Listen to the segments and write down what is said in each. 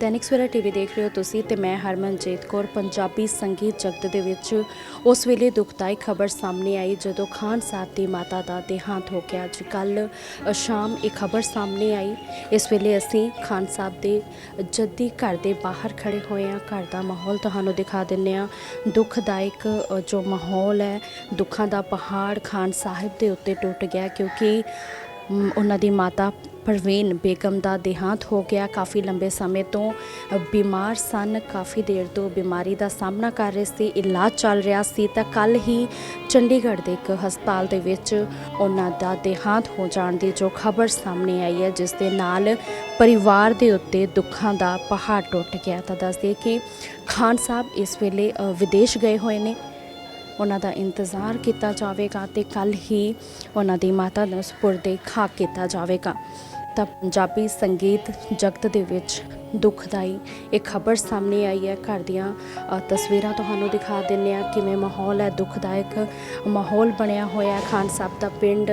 Dainik Savera TV ਦੇਖ ਰਹੇ ਹੋ ਤੁਸੀਂ ਤੇ ਮੈਂ ਹਰਮਨਜੀਤ ਕੌਰ, ਪੰਜਾਬੀ ਸੰਗੀਤ ਜਗਤ ਦੇ ਵਿੱਚ ਉਸ ਵੇਲੇ ਦੁਖਦਾਈ ਖਬਰ ਸਾਹਮਣੇ ਆਈ ਜਦੋਂ ਖਾਨ ਸਾਹਿਬ ਦੀ ਮਾਤਾ ਦਾ ਦੇਹਾਂਤ ਹੋ ਗਿਆ। ਅੱਜ ਕੱਲ ਸ਼ਾਮ ਇਹ ਖਬਰ ਸਾਹਮਣੇ ਆਈ। ਇਸ ਵੇਲੇ ਅਸੀਂ ਖਾਨ ਸਾਹਿਬ ਦੇ ਜੱਦੀ ਘਰ ਦੇ ਬਾਹਰ ਖੜੇ ਹੋਏ ਹਾਂ। ਘਰ ਦਾ ਮਾਹੌਲ ਤੁਹਾਨੂੰ ਦਿਖਾ ਦਿੰਨੇ ਆ ਦੁਖਦਾਇਕ ਜੋ ਮਾਹੌਲ ਹੈ, ਦੁੱਖਾਂ ਦਾ ਪਹਾੜ ਖਾਨ ਸਾਹਿਬ ਦੇ ਉੱਤੇ ਟੁੱਟ ਗਿਆ ਕਿਉਂਕਿ ਉਹਨਾਂ ਦੀ ਮਾਤਾ ਪਰਵੀਨ ਬੇਗਮ ਦਾ ਦੇਹਾਂਤ ਹੋ ਗਿਆ। ਕਾਫੀ ਲੰਬੇ ਸਮੇਂ ਤੋਂ ਬਿਮਾਰ ਸਨ। ਕਾਫੀ ਦੇਰ ਤੋਂ ਬਿਮਾਰੀ ਦਾ ਸਾਹਮਣਾ ਕਰ ਰਹੇ ਸੀ, ਇਲਾਜ ਚੱਲ ਰਿਹਾ ਸੀ। ਤਾਂ ਕੱਲ ਹੀ ਚੰਡੀਗੜ੍ਹ ਦੇ ਇੱਕ ਹਸਪਤਾਲ ਦੇ ਵਿੱਚ ਉਹਨਾਂ ਦਾ ਦੇਹਾਂਤ ਹੋ ਜਾਣ ਦੀ ਜੋ ਖਬਰ ਸਾਹਮਣੇ ਆਈ ਹੈ, ਜਿਸ ਦੇ ਨਾਲ ਪਰਿਵਾਰ ਦੇ ਉੱਤੇ ਦੁੱਖਾਂ ਦਾ ਪਹਾੜ ਟੁੱਟ ਗਿਆ। ਤਾਂ ਦੱਸਦੇ ਕਿ ਖਾਨ ਸਾਹਿਬ ਇਸ ਵੇਲੇ ਵਿਦੇਸ਼ ਗਏ ਹੋਏ ਨੇ। ਉਹਨਾਂ ਦਾ ਇੰਤਜ਼ਾਰ ਕੀਤਾ ਜਾਵੇਗਾ ਤੇ ਕੱਲ ਹੀ ਉਹਨਾਂ ਦੀ ਮਾਤਾ ਦਾ ਸਪੁਰਦੇ ਖਾਕ ਕੀਤਾ ਜਾਵੇਗਾ। ਤਾਂ ਪੰਜਾਬੀ ਸੰਗੀਤ ਜਗਤ ਦੇ ਵਿੱਚ ਦੁਖਦਾਈ ਇਹ ਖਬਰ ਸਾਹਮਣੇ ਆਈ ਹੈ। ਘਰ ਦੀਆਂ ਤਸਵੀਰਾਂ ਤੁਹਾਨੂੰ ਦਿਖਾ ਦਿੰਨੇ ਆ ਕਿਵੇਂ ਮਾਹੌਲ ਹੈ, ਦੁਖਦਾਇਕ ਮਾਹੌਲ ਬਣਿਆ ਹੋਇਆ ਹੈ। ਖਾਨ ਸਾਹਿਬ ਦਾ ਪਿੰਡ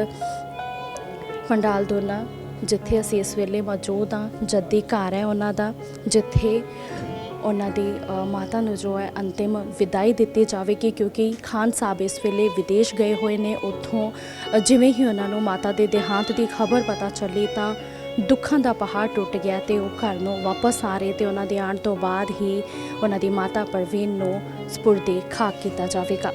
ਪੰਡਾਲ ਦੋਨਾ ਜਿੱਥੇ ਅਸੀਂ ਇਸ ਵੇਲੇ ਮੌਜੂਦ ਹਾਂ, ਜੱਦੀ ਘਰ ਹੈ ਉਹਨਾਂ ਦਾ, ਜਿੱਥੇ ਉਹਨਾਂ ਦੀ ਮਾਤਾ ਨੂੰ ਜੋ ਹੈ ਅੰਤਿਮ ਵਿਦਾਈ ਦਿੱਤੀ ਜਾਵੇਗੀ ਕਿਉਂਕਿ ਖਾਨ ਸਾਹਿਬ ਇਸ ਵੇਲੇ ਵਿਦੇਸ਼ ਗਏ ਹੋਏ ਨੇ। ਉੱਥੋਂ ਜਿਵੇਂ ਹੀ ਉਹਨਾਂ ਨੂੰ ਮਾਤਾ ਦੇ ਦੇਹਾਂਤ ਦੀ ਖਬਰ ਪਤਾ ਚੱਲੀ ਤਾਂ ਦੁੱਖਾਂ ਦਾ ਪਹਾੜ ਟੁੱਟ ਗਿਆ ਤੇ ਉਹ ਘਰ ਨੂੰ ਵਾਪਸ ਆ ਰਹੇ ਤੇ ਉਹਨਾਂ ਦੇ ਆਉਣ ਤੋਂ ਬਾਅਦ ਹੀ ਉਹਨਾਂ ਦੀ ਮਾਤਾ ਪ੍ਰਵੀਨ ਨੂੰ ਸਪੁਰਦੇ ਖਾਕ ਕੀਤਾ ਜਾਵੇਗਾ।